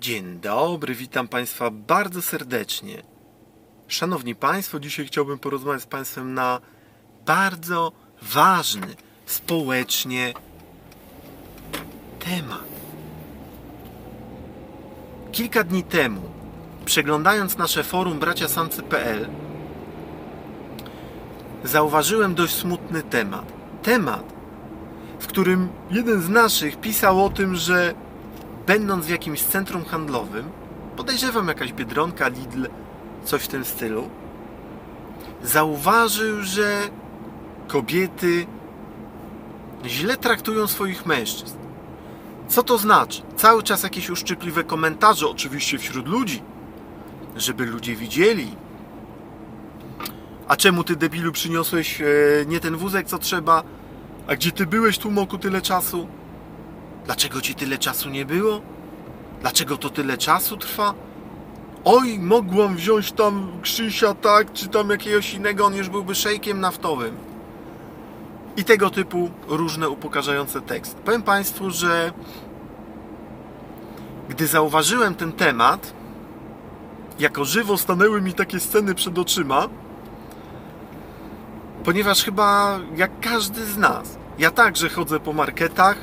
Dzień dobry, witam Państwa bardzo serdecznie. Szanowni Państwo, dzisiaj chciałbym porozmawiać z Państwem na bardzo ważny społecznie temat. Kilka dni temu, przeglądając nasze forum braciasancy.pl, zauważyłem dość smutny temat. Temat, w którym jeden z naszych pisał o tym, że będąc w jakimś centrum handlowym, podejrzewam jakaś Biedronka, Lidl, coś w tym stylu, zauważył, że kobiety źle traktują swoich mężczyzn. Co to znaczy? Cały czas jakieś uszczypliwe komentarze, oczywiście wśród ludzi, żeby ludzie widzieli. A czemu ty debilu przyniosłeś e, nie ten wózek, co trzeba? A gdzie ty byłeś, tłumoku, tyle czasu? Dlaczego ci tyle czasu nie było? Dlaczego to tyle czasu trwa? Oj, mogłam wziąć tam Krzysia, tak, czy tam jakiegoś innego, on już byłby szejkiem naftowym. I tego typu różne upokarzające teksty. Powiem Państwu, że gdy zauważyłem ten temat, jako żywo stanęły mi takie sceny przed oczyma, ponieważ chyba jak każdy z nas, ja także chodzę po marketach,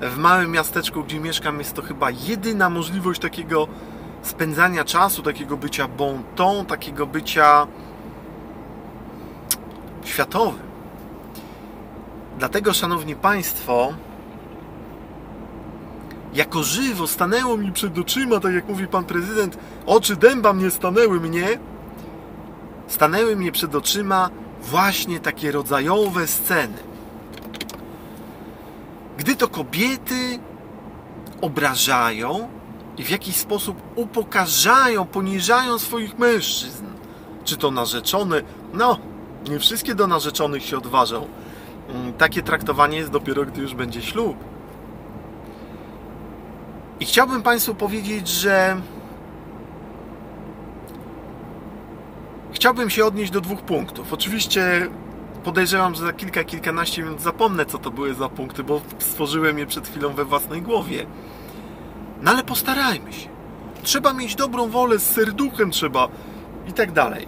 w małym miasteczku, gdzie mieszkam, jest to chyba jedyna możliwość takiego spędzania czasu, takiego bycia bontą, takiego bycia światowym. Dlatego, szanowni państwo, jako żywo stanęło mi przed oczyma, tak jak mówi pan prezydent, oczy dęba mnie stanęły mnie, stanęły mnie przed oczyma właśnie takie rodzajowe sceny gdy to kobiety obrażają i w jakiś sposób upokarzają, poniżają swoich mężczyzn. Czy to narzeczone? No, nie wszystkie do narzeczonych się odważą. Mm, Takie traktowanie jest dopiero, gdy już będzie ślub. I chciałbym Państwu powiedzieć, że chciałbym się odnieść do dwóch punktów. Oczywiście podejrzewam, że za kilka, kilkanaście minut zapomnę, co to były za punkty, bo stworzyłem je przed chwilą we własnej głowie. No ale postarajmy się. Trzeba mieć dobrą wolę, z serduchem trzeba i tak dalej.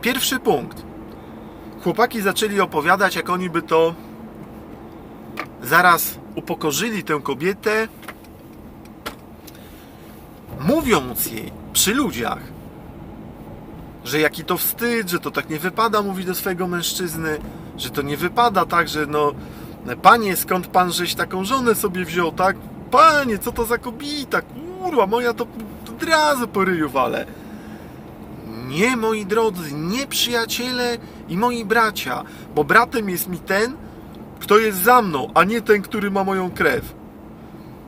Pierwszy punkt. Chłopaki zaczęli opowiadać, jak oni by to zaraz upokorzyli tę kobietę, mówiąc jej przy ludziach, że jaki to wstyd, że to tak nie wypada mówić do swojego mężczyzny, że to nie wypada tak, że no panie, skąd pan żeś taką żonę sobie wziął, tak? Panie, co to za kobita, kurwa, moja to od razu po ryju. Nie, moi drodzy, nie przyjaciele i moi bracia, bo bratem jest mi ten, kto jest za mną, a nie ten, który ma moją krew.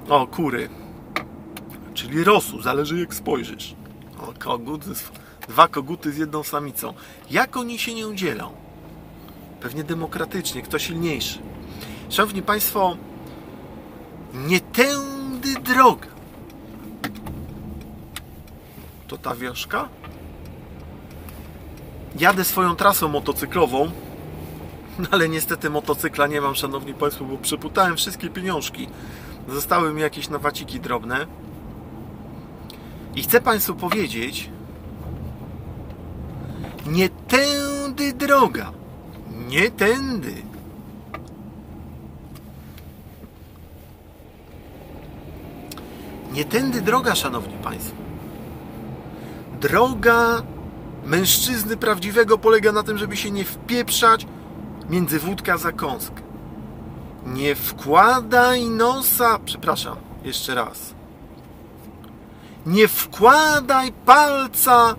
O, kury. Czyli rosu, zależy jak spojrzysz. O, kogut dwa koguty z jedną samicą. Jak oni się nie udzielą? Pewnie demokratycznie, kto silniejszy. Szanowni Państwo, nie tędy droga. To ta wioszka? Jadę swoją trasą motocyklową, ale niestety motocykla nie mam, Szanowni Państwo, bo przeputałem wszystkie pieniążki. Zostały mi jakieś nawaciki drobne. I chcę Państwu powiedzieć, nie tędy droga. Nie tędy. Nie tędy droga, szanowni państwo. Droga mężczyzny prawdziwego polega na tym, żeby się nie wpieprzać między wódkę a zakąskę. Nie wkładaj nosa, przepraszam, jeszcze raz. Nie wkładaj palca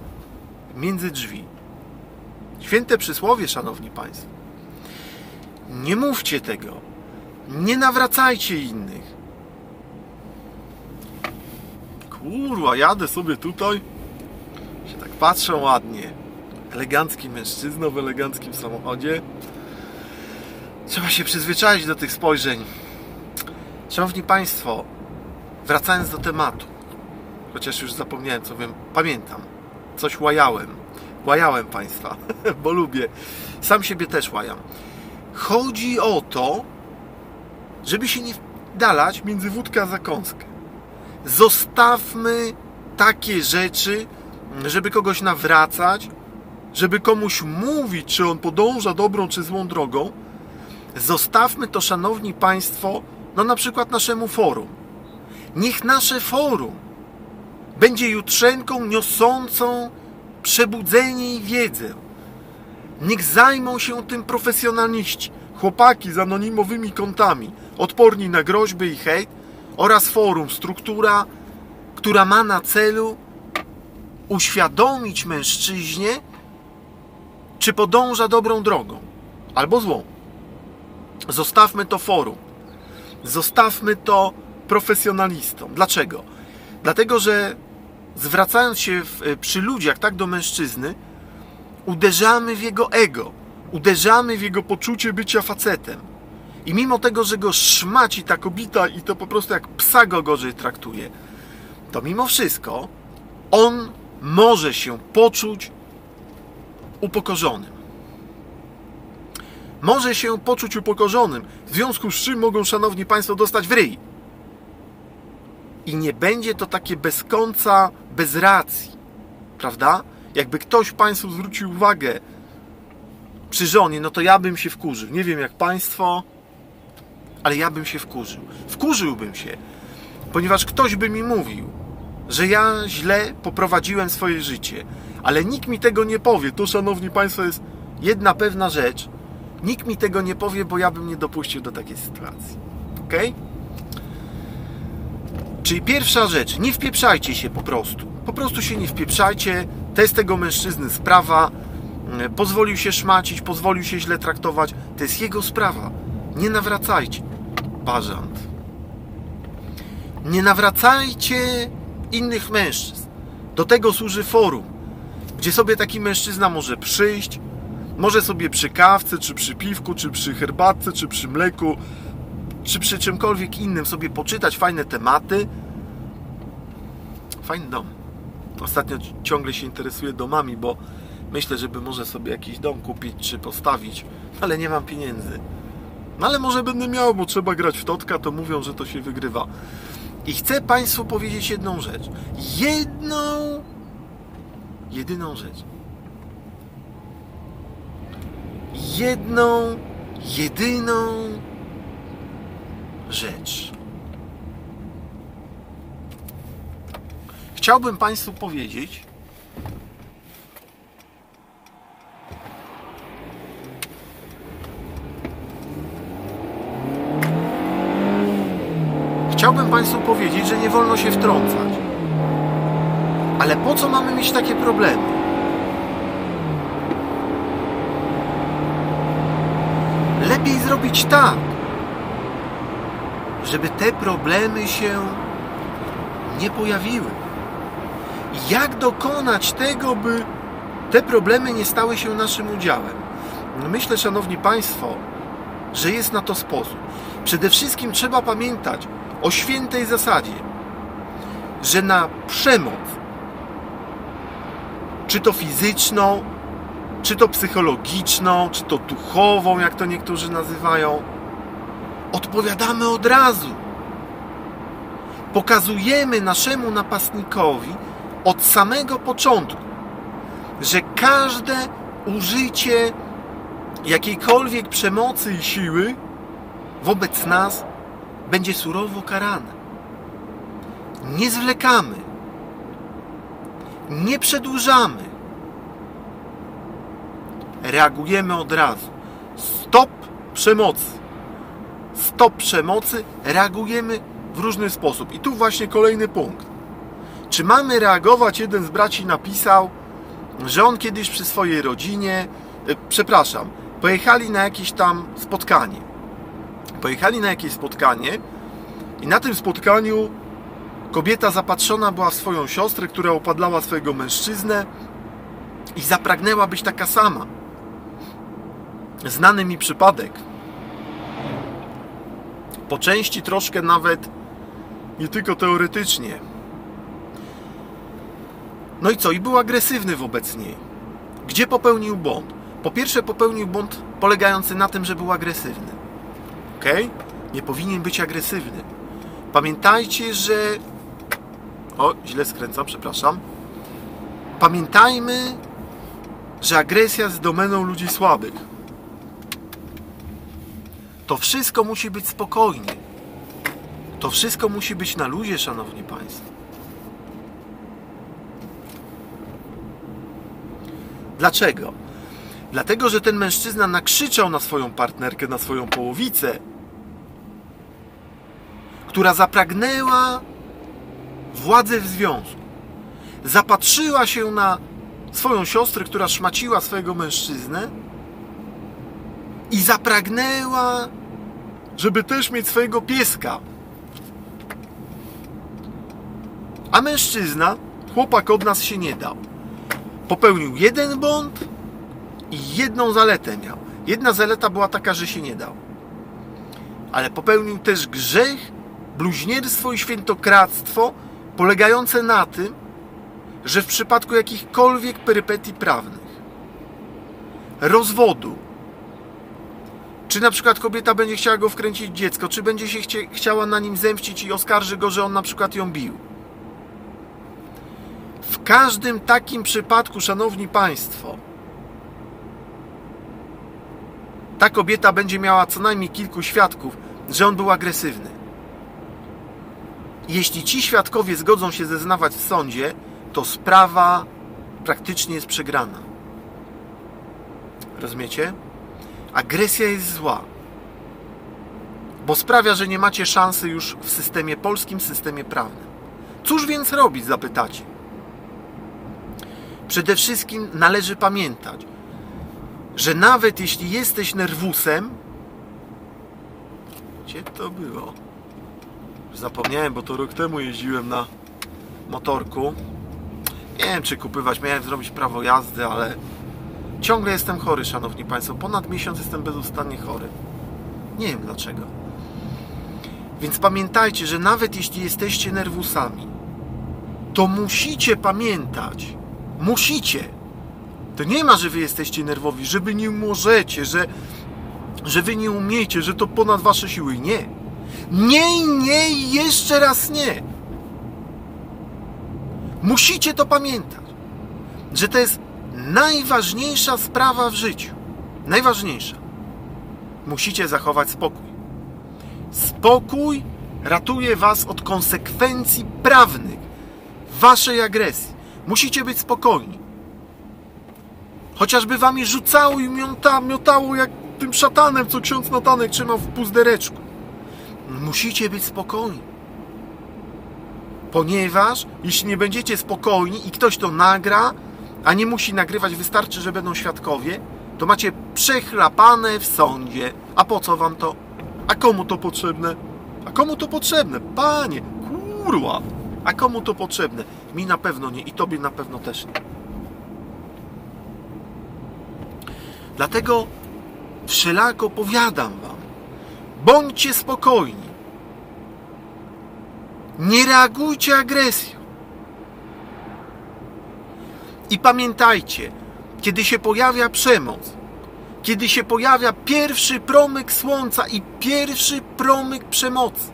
między drzwi. Święte przysłowie, szanowni państwo. Nie mówcie tego. Nie nawracajcie innych. Kurwa, jadę sobie tutaj. Się tak patrzę ładnie. Elegancki mężczyzna w eleganckim samochodzie. Trzeba się przyzwyczaić do tych spojrzeń. Szanowni Państwo, wracając do tematu, chociaż już zapomniałem, co wiem, pamiętam. Coś łajałem. Łajałem Państwa, bo lubię. Sam siebie też łajam. Chodzi o to, żeby się nie wdalać między wódkę a zakąskę. Zostawmy takie rzeczy, żeby kogoś nawracać, żeby komuś mówić, czy on podąża dobrą czy złą drogą. Zostawmy to, szanowni państwo, no na przykład naszemu forum. Niech nasze forum będzie jutrzenką niosącą przebudzenie i wiedzę. Niech zajmą się tym profesjonaliści, chłopaki z anonimowymi kontami, odporni na groźby i hejt oraz forum, struktura, która ma na celu uświadomić mężczyźnie, czy podąża dobrą drogą albo złą. Zostawmy to forum. Zostawmy to profesjonalistom. Dlaczego? Dlatego, że zwracając się w, przy ludziach tak do mężczyzny, uderzamy w jego ego, uderzamy w jego poczucie bycia facetem. I mimo tego, że go szmaci ta kobita i to po prostu jak psa go gorzej traktuje, to mimo wszystko on może się poczuć upokorzonym. Może się poczuć upokorzonym, w związku z czym mogą, szanowni państwo, dostać w ryj. I nie będzie to takie bez końca, bez racji, prawda? Jakby ktoś państwu zwrócił uwagę przy żonie, no to ja bym się wkurzył. Nie wiem jak państwo, ale ja bym się wkurzył. Wkurzyłbym się, ponieważ ktoś by mi mówił, że ja źle poprowadziłem swoje życie, ale nikt mi tego nie powie. To, szanowni państwo, jest jedna pewna rzecz. Nikt mi tego nie powie, bo ja bym nie dopuścił do takiej sytuacji. Ok? Czyli pierwsza rzecz, nie wpieprzajcie się po prostu. Po prostu się nie wpieprzajcie. To jest tego mężczyzny sprawa. Pozwolił się szmacić, pozwolił się źle traktować. To jest jego sprawa. Nie nawracajcie. Bażant. Nie nawracajcie innych mężczyzn. Do tego służy forum, gdzie sobie taki mężczyzna może przyjść, może sobie przy kawce, czy przy piwku, czy przy herbatce, czy przy mleku, czy przy czymkolwiek innym sobie poczytać fajne tematy. Fajny dom. Ostatnio ciągle się interesuję domami, bo myślę, żeby może sobie jakiś dom kupić czy postawić, ale nie mam pieniędzy. No ale może będę miał, bo trzeba grać w totka, to mówią, że to się wygrywa. I chcę Państwu powiedzieć jedną rzecz. Jedną, jedyną rzecz. Jedną, jedyną rzecz. Chciałbym Państwu powiedzieć, Chciałbym Państwu powiedzieć, że nie wolno się wtrącać. Ale po co mamy mieć takie problemy? Lepiej zrobić tak, żeby te problemy się nie pojawiły. Jak dokonać tego, by te problemy nie stały się naszym udziałem? Myślę, Szanowni Państwo, że jest na to sposób. Przede wszystkim trzeba pamiętać o świętej zasadzie, że na przemoc, czy to fizyczną, czy to psychologiczną, czy to duchową, jak to niektórzy nazywają, odpowiadamy od razu. Pokazujemy naszemu napastnikowi od samego początku, że każde użycie jakiejkolwiek przemocy i siły wobec nas będzie surowo karane. Nie zwlekamy, nie przedłużamy. Reagujemy od razu. Stop przemocy. Stop przemocy, reagujemy w różny sposób. I tu właśnie kolejny punkt. Czy mamy reagować? Jeden z braci napisał, że on kiedyś przy swojej rodzinie, e, przepraszam, pojechali na jakieś tam spotkanie. Pojechali na jakieś spotkanie i na tym spotkaniu kobieta zapatrzona była w swoją siostrę, która opadlała swojego mężczyznę i zapragnęła być taka sama. Znany mi przypadek. Po części troszkę nawet nie tylko teoretycznie. No i co? I był agresywny wobec niej. Gdzie popełnił błąd? Po pierwsze, popełnił błąd polegający na tym, że był agresywny. Ok? Nie powinien być agresywny. Pamiętajcie, że O, źle skręcam, przepraszam. Pamiętajmy, że agresja jest domeną ludzi słabych. To wszystko musi być spokojnie. To wszystko musi być na luzie, szanowni państwo. Dlaczego? Dlatego, że ten mężczyzna nakrzyczał na swoją partnerkę, na swoją połowicę, która zapragnęła władzy w związku. Zapatrzyła się na swoją siostrę, która szmaciła swojego mężczyznę i zapragnęła, żeby też mieć swojego pieska. A mężczyzna, chłopak od nas się nie dał. Popełnił jeden błąd i jedną zaletę miał. Jedna zaleta była taka, że się nie dał. Ale popełnił też grzech, bluźnierstwo i świętokradztwo polegające na tym, że w przypadku jakichkolwiek perypetii prawnych, rozwodu, czy na przykład kobieta będzie chciała go wkręcić dziecko, czy będzie się chcie, chciała na nim zemścić i oskarży go, że on na przykład ją bił. W każdym takim przypadku, szanowni państwo, ta kobieta będzie miała co najmniej kilku świadków, że on był agresywny. Jeśli ci świadkowie zgodzą się zeznawać w sądzie, to sprawa praktycznie jest przegrana. Rozumiecie? Agresja jest zła, bo sprawia, że nie macie szansy już w systemie polskim, systemie prawnym. Cóż więc robić, zapytacie? Przede wszystkim należy pamiętać, że nawet jeśli jesteś nerwusem, gdzie to było? Zapomniałem, bo to rok temu jeździłem na motorku. Nie wiem, czy kupywać, miałem zrobić prawo jazdy, ale ciągle jestem chory, szanowni państwo. Ponad miesiąc jestem bezustannie chory. Nie wiem dlaczego. Więc pamiętajcie, że nawet jeśli jesteście nerwusami, to musicie pamiętać, musicie. To nie ma, że wy jesteście nerwowi, że wy nie możecie, że, że wy nie umiecie, że to ponad wasze siły. Nie. Nie, nie jeszcze raz nie. Musicie to pamiętać, że to jest najważniejsza sprawa w życiu. Najważniejsza. Musicie zachować spokój. Spokój ratuje Was od konsekwencji prawnych Waszej agresji. Musicie być spokojni. Chociażby Wami rzucało i miota, miotało jak tym szatanem, co ksiądz Natanek trzymał w puzdereczku. Musicie być spokojni. Ponieważ jeśli nie będziecie spokojni i ktoś to nagra, a nie musi nagrywać, wystarczy, że będą świadkowie, to macie przechlapane w sądzie. A po co wam to? A komu to potrzebne? A komu to potrzebne? Panie, kurwa! A komu to potrzebne? Mi na pewno nie i tobie na pewno też nie. Dlatego wszelako powiadam wam, bądźcie spokojni. Nie reagujcie agresją. I pamiętajcie, kiedy się pojawia przemoc, kiedy się pojawia pierwszy promyk słońca i pierwszy promyk przemocy,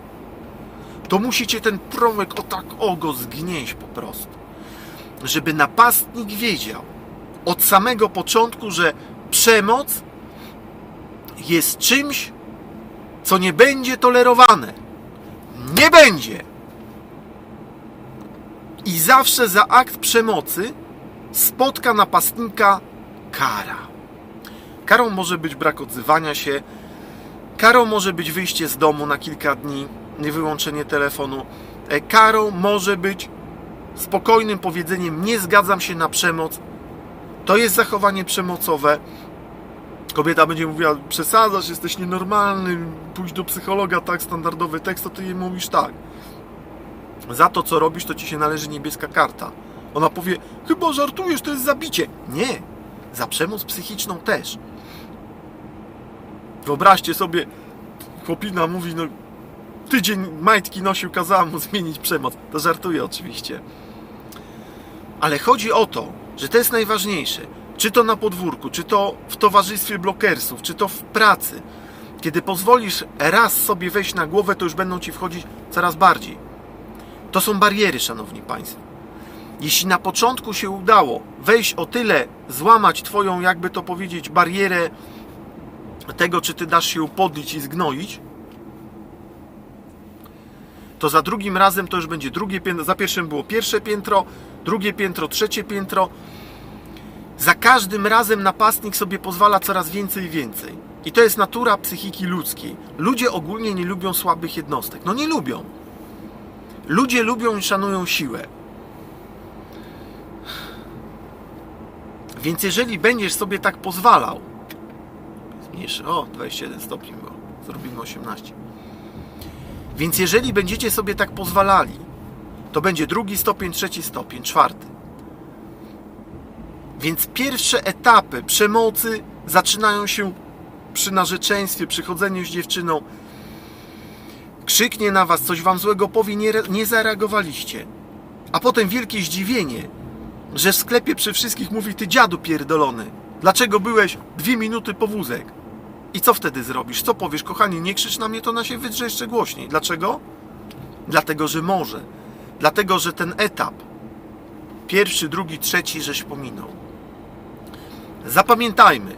to musicie ten promyk o tak ogo zgnieść po prostu. Żeby napastnik wiedział od samego początku, że przemoc jest czymś, co nie będzie tolerowane. Nie będzie! I zawsze za akt przemocy spotka napastnika kara. Karą może być brak odzywania się, karą może być wyjście z domu na kilka dni, wyłączenie telefonu, E, karą może być spokojnym powiedzeniem nie zgadzam się na przemoc. To jest zachowanie przemocowe. Kobieta będzie mówiła, przesadzasz, jesteś nienormalny, pójdź do psychologa, tak, standardowy tekst, to ty jej mówisz tak. Za to, co robisz, to ci się należy niebieska karta. Ona powie, chyba żartujesz, to jest zabicie. Nie, za przemoc psychiczną też. Wyobraźcie sobie, chłopina mówi, no tydzień majtki nosił, kazała mu zmienić przemoc. To żartuję oczywiście. Ale chodzi o to, że to jest najważniejsze. Czy to na podwórku, czy to w towarzystwie blokersów, czy to w pracy. Kiedy pozwolisz raz sobie wejść na głowę, to już będą ci wchodzić coraz bardziej. To są bariery, szanowni państwo. Jeśli na początku się udało wejść o tyle, złamać Twoją, jakby to powiedzieć, barierę tego, czy Ty dasz się upodlić i zgnoić, to za drugim razem to już będzie drugie piętro. Za pierwszym było pierwsze piętro, drugie piętro, trzecie piętro. Za każdym razem napastnik sobie pozwala coraz więcej i więcej. I to jest natura psychiki ludzkiej. Ludzie ogólnie nie lubią słabych jednostek. No nie lubią. Ludzie lubią i szanują siłę. Więc jeżeli będziesz sobie tak pozwalał, zmniejszy, o 21 stopni było, zrobimy 18. Więc jeżeli będziecie sobie tak pozwalali, to będzie drugi stopień, trzeci stopień, czwarty. Więc pierwsze etapy przemocy zaczynają się przy narzeczeństwie, przy chodzeniu z dziewczyną. Krzyknie na was, coś wam złego powie, nie, nie zareagowaliście. A potem wielkie zdziwienie, że w sklepie przy wszystkich mówi ty dziadu pierdolony. Dlaczego byłeś dwie minuty po wózek? I co wtedy zrobisz? Co powiesz, kochanie, nie krzycz na mnie, to na się wydrze jeszcze głośniej. Dlaczego? Dlatego, że może. Dlatego, że ten etap, pierwszy, drugi, trzeci, żeś pominął. Zapamiętajmy,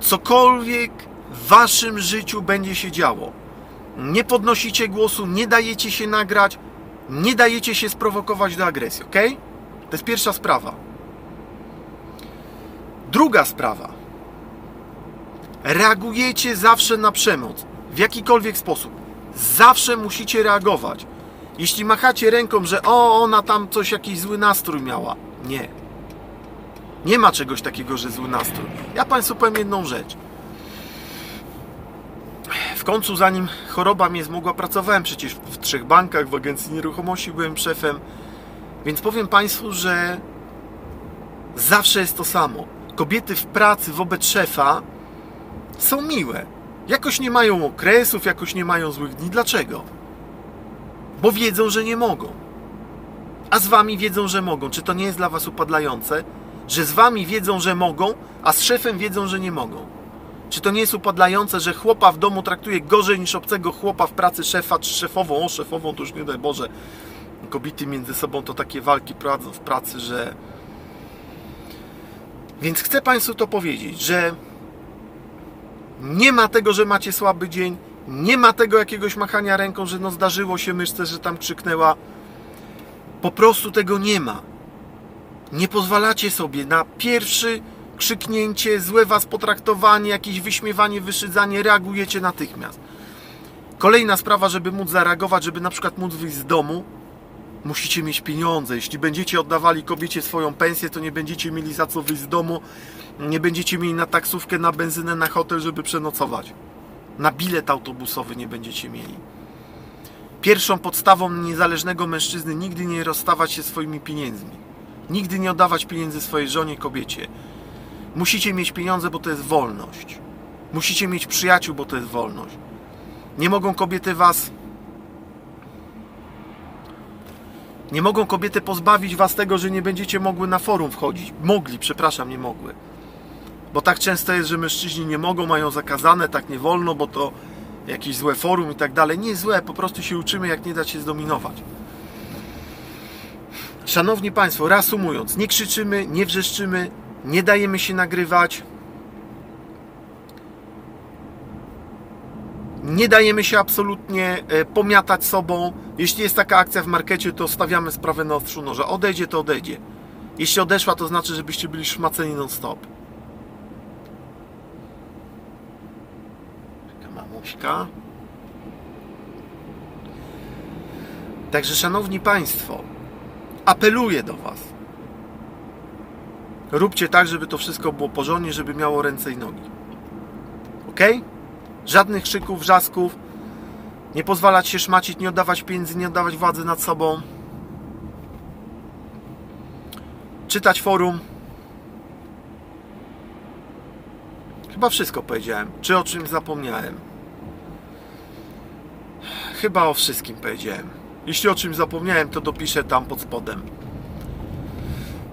cokolwiek w waszym życiu będzie się działo, nie podnosicie głosu, nie dajecie się nagrać, nie dajecie się sprowokować do agresji, ok? To jest pierwsza sprawa. Druga sprawa. Reagujecie zawsze na przemoc w jakikolwiek sposób. Zawsze musicie reagować. Jeśli machacie ręką, że o, ona tam coś, jakiś zły nastrój miała. Nie. Nie ma czegoś takiego, że zły nastrój. Ja Państwu powiem jedną rzecz. W końcu, zanim choroba mnie zmogła, pracowałem przecież w trzech bankach, w agencji nieruchomości byłem szefem. Więc powiem Państwu, że zawsze jest to samo. Kobiety w pracy wobec szefa są miłe. Jakoś nie mają okresów, jakoś nie mają złych dni. Dlaczego? Bo wiedzą, że nie mogą. A z Wami wiedzą, że mogą. Czy to nie jest dla Was upadlające? Że z Wami wiedzą, że mogą, a z szefem wiedzą, że nie mogą. Czy to nie jest upadlające, że chłopa w domu traktuje gorzej niż obcego chłopa w pracy szefa czy szefową? O, szefową to już nie daj Boże. Kobiety między sobą to takie walki prowadzą w pracy, że... Więc chcę Państwu to powiedzieć, że nie ma tego, że macie słaby dzień, nie ma tego jakiegoś machania ręką, że no zdarzyło się myszce, że tam krzyknęła. Po prostu tego nie ma. Nie pozwalacie sobie na pierwszy krzyknięcie, złe was potraktowanie, jakieś wyśmiewanie, wyszydzanie, reagujecie natychmiast. Kolejna sprawa, żeby móc zareagować, żeby na przykład móc wyjść z domu, musicie mieć pieniądze. Jeśli będziecie oddawali kobiecie swoją pensję, to nie będziecie mieli za co wyjść z domu, nie będziecie mieli na taksówkę, na benzynę, na hotel, żeby przenocować. Na bilet autobusowy nie będziecie mieli. Pierwszą podstawą niezależnego mężczyzny nigdy nie rozstawać się swoimi pieniędzmi. Nigdy nie oddawać pieniędzy swojej żonie, kobiecie. Musicie mieć pieniądze, bo to jest wolność. Musicie mieć przyjaciół, bo to jest wolność. Nie mogą kobiety was. Nie mogą kobiety pozbawić was tego, że nie będziecie mogły na forum wchodzić. Mogli, przepraszam, nie mogły. Bo tak często jest, że mężczyźni nie mogą, mają zakazane, tak nie wolno, bo to jakieś złe forum i tak dalej. Nie złe, po prostu się uczymy, jak nie dać się zdominować. Szanowni Państwo, reasumując, nie krzyczymy, nie wrzeszczymy, nie dajemy się nagrywać, nie dajemy się absolutnie e, pomiatać sobą. Jeśli jest taka akcja w markecie, to stawiamy sprawę na ostrzu noża. Odejdzie, to odejdzie. Jeśli odeszła, to znaczy, żebyście byli szmaceni non-stop. Taka mamuśka. Także, szanowni Państwo, apeluję do Was. Róbcie tak, żeby to wszystko było porządnie, żeby miało ręce i nogi. Ok? Żadnych krzyków, wrzasków. Nie pozwalać się szmacić, nie oddawać pieniędzy, nie oddawać władzy nad sobą. Czytać forum. Chyba wszystko powiedziałem. Czy o czymś zapomniałem? Chyba o wszystkim powiedziałem. Jeśli o czymś zapomniałem, to dopiszę tam pod spodem.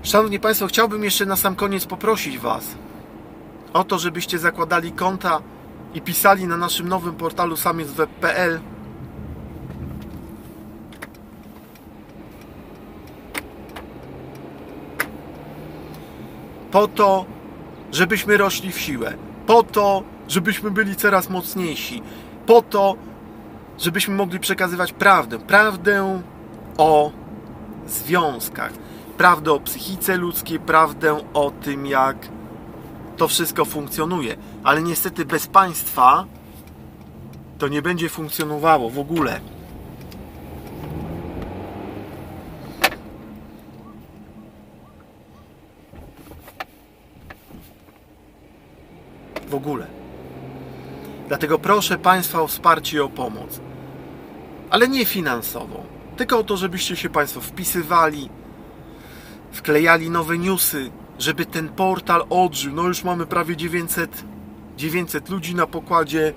Szanowni Państwo, chciałbym jeszcze na sam koniec poprosić Was o to, żebyście zakładali konta i pisali na naszym nowym portalu samiecweb.pl po to, żebyśmy rośli w siłę, po to, żebyśmy byli coraz mocniejsi, po to, żebyśmy mogli przekazywać prawdę, prawdę o związkach, Prawdę o psychice ludzkiej, prawdę o tym, jak to wszystko funkcjonuje. Ale niestety bez państwa to nie będzie funkcjonowało w ogóle. W ogóle. Dlatego proszę Państwa o wsparcie i o pomoc. Ale nie finansową. Tylko o to, żebyście się Państwo wpisywali, wklejali nowe newsy, żeby ten portal odżył. No już mamy prawie 900, 900 ludzi na pokładzie.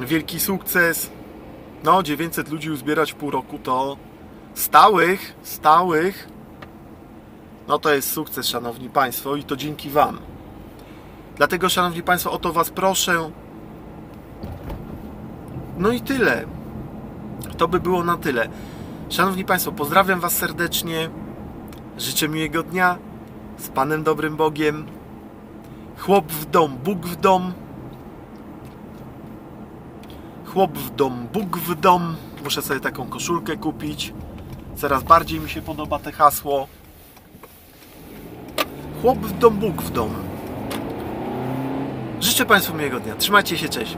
Wielki sukces. No, 900 ludzi uzbierać w pół roku to stałych, stałych. No to jest sukces, Szanowni Państwo, i to dzięki Wam. Dlatego, Szanowni Państwo, o to Was proszę. No i tyle. To by było na tyle. Szanowni Państwo, pozdrawiam Was serdecznie. Życzę miłego dnia z Panem Dobrym Bogiem. Chłop w dom, Bóg w dom. Chłop w dom, Bóg w dom. Muszę sobie taką koszulkę kupić. Coraz bardziej mi się podoba te hasło. Chłop w dom, Bóg w dom. Życzę Państwu miłego dnia. Trzymajcie się, cześć.